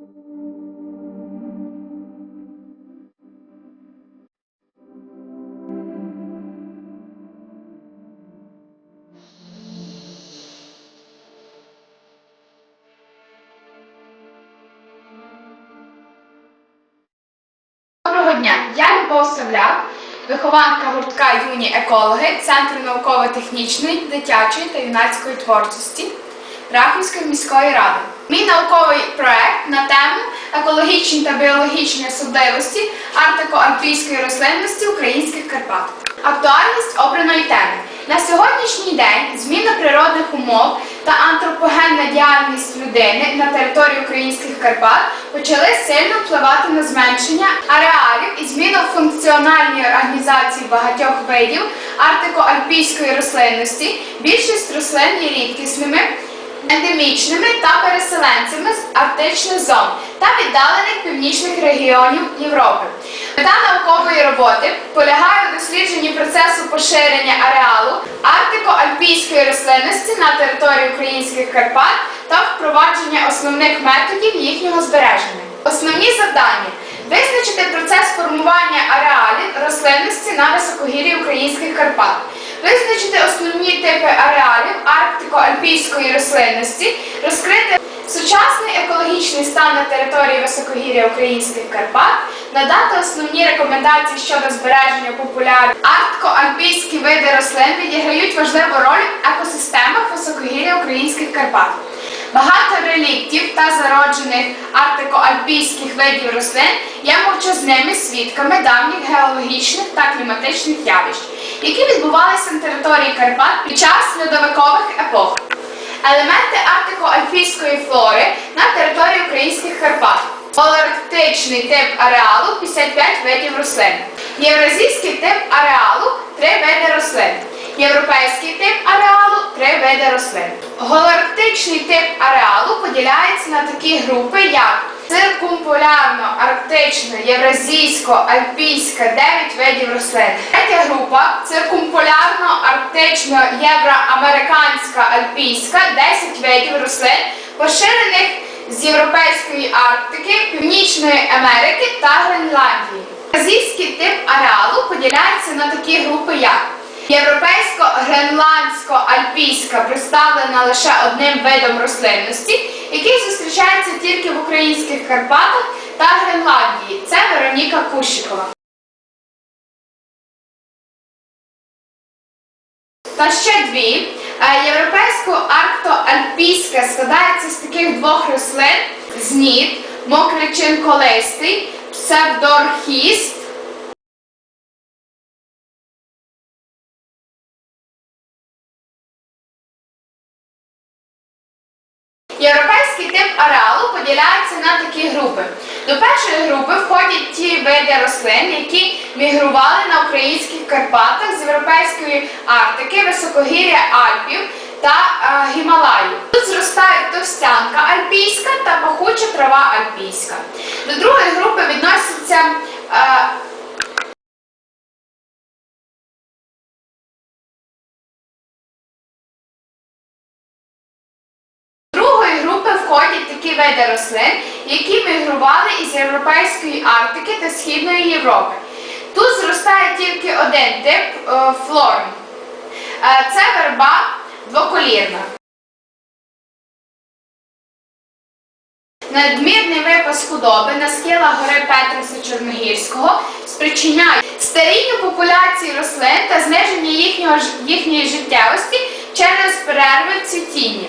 Дня, я Любов Савляк, вихованка гуртка Юні екологи Центру науково-технічної, дитячої та юнацької творчості Рахівської міської ради. Мій науковий проект на тему екологічні та біологічні особливості арктико-альпійської рослинності українських Карпат. Актуальність обраної теми. На сьогоднішній день зміна природних умов та антропогенна діяльність людини на території українських Карпат почали сильно впливати на зменшення ареалів і зміну функціональної організації багатьох видів арктико-альпійської рослинності. Більшість рослин є рідкісними ендемічними та переселенцями з арктичних зон та віддалених північних регіонів Європи. Мета наукової роботи полягає у дослідженні процесу поширення ареалу арктико-альпійської рослинності на території українських Карпат та впровадження основних методів їхнього збереження. Основні завдання визначити процес формування ареалів рослинності на високогір'ї українських Карпат, визначити основні типи ареалів арктико-альпійської рослинності, розкрити сучасний екологічний стан на території високогір'я українських Карпат, надати основні рекомендації щодо збереження популярних арктико-альпійські види рослин відіграють важливу роль в екосистемах високогір'я українських Карпат. Багато реліктів та зароджених арктико-альпійських видів рослин є мовчазними свідками давніх геологічних та кліматичних явищ, які відбувалися на території Карпат під час льодовикових епох. Елементи арктико-альпійської флори на території українських Карпат. Поларктичний тип ареалу 55 видів рослин. Євразійський тип ареалу 3 види рослин. Європейський тип ареалу 3 види рослин. Голарктичний тип ареалу поділяється на такі групи, як циркумполярно-арктична, євразійсько-альпійська 9 видів рослин. Третя група циркумполярно-арктично євроамериканська альпійська 10 видів рослин, поширених з Європейської Арктики, Північної Америки та Гренландії. Азійський тип ареалу поділяється на такі групи, як Європейсько-гренландсько-альпійська представлена лише одним видом рослинності, який зустрічається тільки в українських Карпатах та Гренландії. Це Вероніка Кущикова. Та ще дві. Е, Європейсько-арктоальпійська складається з таких двох рослин: знід, мокричин колистий, псевдорхіст. Європейський тип ареалу поділяється на такі групи. До першої групи входять ті види рослин, які мігрували на українських Карпатах з Європейської Арктики, високогір'я Альпів та е, Гімалаю. Тут зростають товстянка альпійська та пахуча трава альпійська. До другої такі види рослин, які мігрували із Європейської Арктики та Східної Європи. Тут зростає тільки один тип е, флори. Е, це верба двоколірна. Надмірний випас худоби на схилах гори Петриса Чорногірського спричиняє старінню популяції рослин та зниження їхньої життєвості через перерви в цвітінні.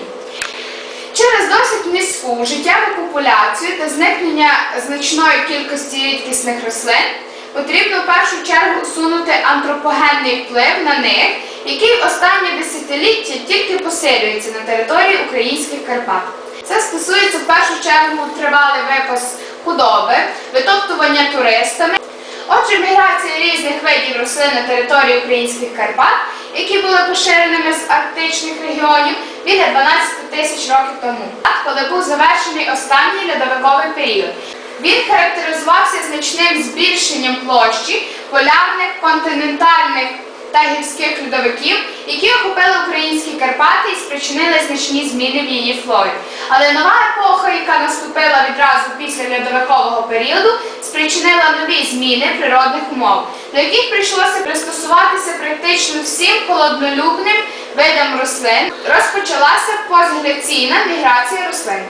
Через досить низьку життєву популяцію та зникнення значної кількості рідкісних рослин потрібно в першу чергу усунути антропогенний вплив на них, який останнє десятиліття тільки посилюється на території українських Карпат. Це стосується в першу чергу тривалий випас худоби, витоптування туристами. Отже, міграція різних видів рослин на території українських Карпат, які були поширеними з арктичних регіонів біля 12 тисяч років тому, коли був завершений останній льодовиковий період. Він характеризувався значним збільшенням площі полярних континентальних та гірських льодовиків, які охопили українські Карпати і спричинили значні зміни в її флорі. Але нова епоха, яка наступила відразу після льодовикового періоду, спричинила нові зміни природних умов, до яких прийшлося пристосуватися практично всім холоднолюбним видам рослин. Розпочалася постгляційна міграція рослин.